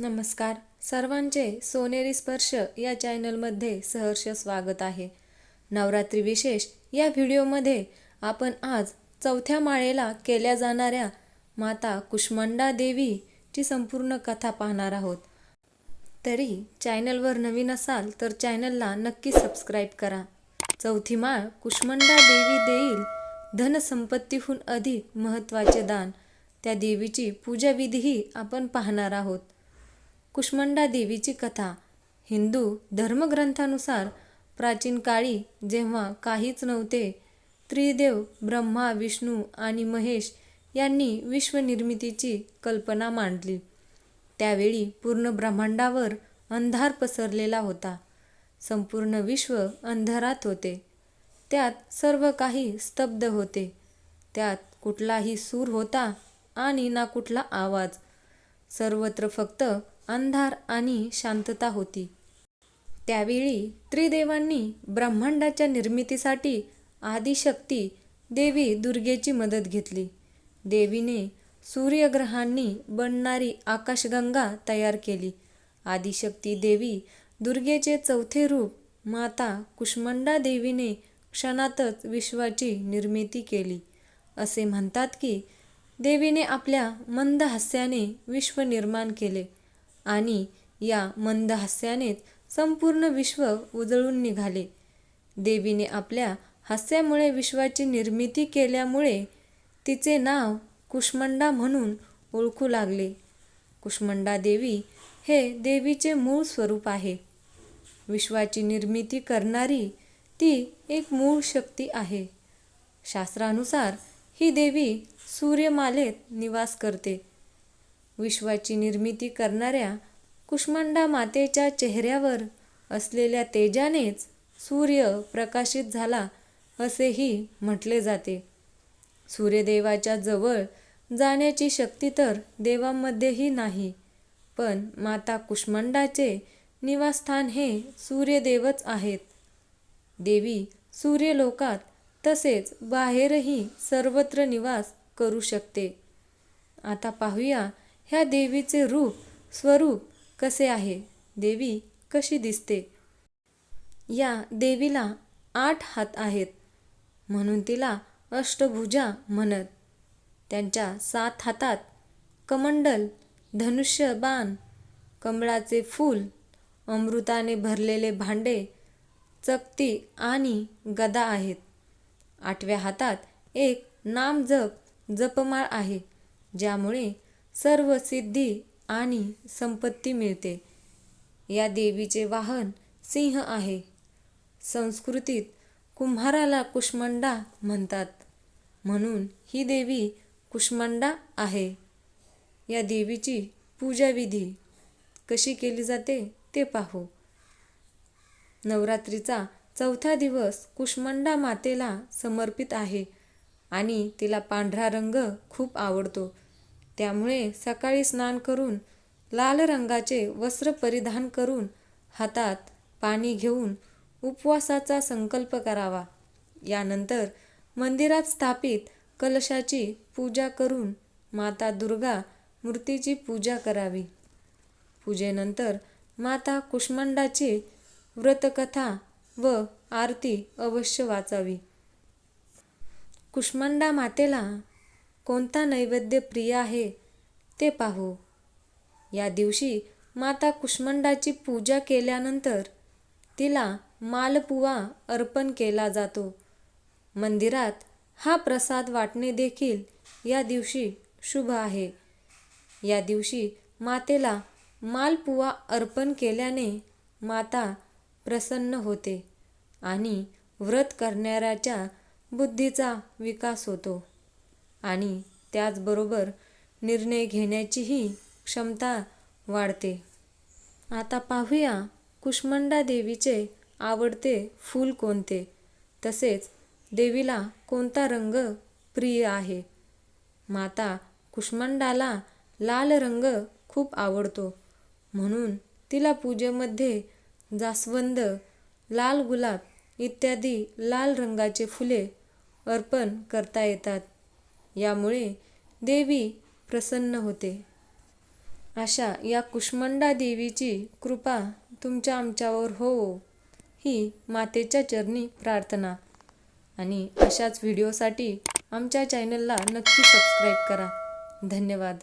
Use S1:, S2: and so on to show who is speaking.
S1: नमस्कार. सर्वांचे सोनेरी स्पर्श या चॅनलमध्ये सहर्ष स्वागत आहे. नवरात्री विशेष या व्हिडिओमध्ये आपण आज चौथ्या माळेला केल्या जाणाऱ्या माता कुष्मांडा देवीची संपूर्ण कथा पाहणार आहोत. तरी चॅनलवर नवीन असाल तर चॅनलला नक्की सबस्क्राईब करा. चौथी माळ कुष्मांडा देवी देईल धनसंपत्तीहून अधिक महत्त्वाचे दान. त्या देवीची पूजाविधीही आपण पाहणार आहोत. कुष्मंडा देवीची कथा. हिंदू धर्मग्रंथानुसार प्राचीन काळी जेव्हा काहीच नव्हते त्रिदेव ब्रह्मा विष्णू आणि महेश यांनी विश्वनिर्मितीची कल्पना मांडली. त्यावेळी पूर्ण ब्रह्मांडावर अंधार पसरलेला होता. संपूर्ण विश्व अंधारात होते. त्यात सर्व काही स्तब्ध होते. त्यात कुठलाही सूर होता आणि ना कुठला आवाज. सर्वत्र फक्त अंधार आणि शांतता होती. त्यावेळी त्रिदेवांनी ब्रह्मांडाच्या निर्मितीसाठी आदिशक्ती देवी दुर्गेची मदत घेतली. देवीने सूर्यग्रहांनी बनणारी आकाशगंगा तयार केली. आदिशक्ती देवी दुर्गेचे चौथे रूप माता कुष्मंडा देवीने क्षणातच विश्वाची निर्मिती केली. असे म्हणतात की देवीने आपल्या मंद हास्याने विश्व निर्माण केले आणि या मंद हास्यानेच संपूर्ण विश्व उजळून निघाले. देवीने आपल्या हास्यामुळे विश्वाची निर्मिती केल्यामुळे तिचे नाव कुष्मंडा म्हणून ओळखू लागले. कुष्मंडा देवी हे देवीचे मूळ स्वरूप आहे. विश्वाची निर्मिती करणारी ती एक मूळ शक्ती आहे. शास्त्रानुसार ही देवी सूर्यमालेत निवास करते. विश्वाची निर्मिती करणाऱ्या कुष्मांडा मातेच्या चेहऱ्यावर असलेल्या तेजानेच सूर्य प्रकाशित झाला असेही म्हटले जाते. सूर्यदेवाच्या जवळ जाण्याची शक्ती तर देवांमध्येही नाही पण माता कुष्मांडाचे निवासस्थान हे सूर्यदेवच आहेत. देवी सूर्यलोकात तसेच बाहेरही सर्वत्र निवास करू शकते. आता पाहूया ह्या देवीचे रूप स्वरूप कसे आहे? देवी कशी दिसते? या देवीला आठ हात आहेत. म्हणून तिला अष्टभुजा म्हणत. त्यांच्या सात हातात कमंडल धनुष्य बाण कमळाचे फूल अमृताने भरलेले भांडे चकती आणि गदा आहेत. आठव्या हातात एक नामजप जपमाळ आहे ज्यामुळे सर्व सिद्धी आणि संपत्ती मिळते. या देवीचे वाहन सिंह आहे. संस्कृतीत कुंभाराला कुष्मंडा म्हणतात. म्हणून ही देवी कुष्मंडा आहे. या देवीची पूजाविधी कशी केली जाते ते पाहू. नवरात्रीचा चौथा दिवस कुष्मंडा मातेला समर्पित आहे आणि तिला पांढरा रंग खूप आवडतो. त्यामुळे सकाळी स्नान करून लाल रंगाचे वस्त्र परिधान करून हातात पाणी घेऊन उपवासाचा संकल्प करावा. यानंतर मंदिरात स्थापित कलशाची पूजा करून माता दुर्गा मूर्तीची पूजा करावी. पूजेनंतर माता कुष्मंडाची व्रतकथा व आरती अवश्य वाचावी. कुष्मांडा मातेला कोणता नैवेद्य प्रिय आहे ते पाहू. या दिवशी माता कुष्मांडाची पूजा केल्यानंतर तिला मालपुवा अर्पण केला जातो. मंदिरात हा प्रसाद वाटणे देखील या दिवशी शुभ आहे. या दिवशी मातेला मालपुवा अर्पण केल्याने माता प्रसन्न होते आणि व्रत करणाऱ्याच्या बुद्धीचा विकास होतो. आणि त्याचबरोबर निर्णय घेण्याचीही क्षमता वाढते. आता पाहूया कुष्मंडा देवीचे आवडते फूल कोणते? तसेच देवीला कोणता रंग प्रिय आहे? माता कुष्मंडाला लाल रंग खूप आवडतो. म्हणून तिला पूजेमध्ये जास्वंद लाल गुलाब इत्यादी लाल रंगाचे फुले अर्पण करता येतात. यामुळे देवी प्रसन्न होते. अशा या कुष्मंडा देवीची कृपा तुमच्या आमच्यावर हो. ही मातेच्या चरणी प्रार्थना. आणि अशाच व्हिडिओसाठी आमच्या चॅनलला नक्की सबस्क्राईब करा. धन्यवाद.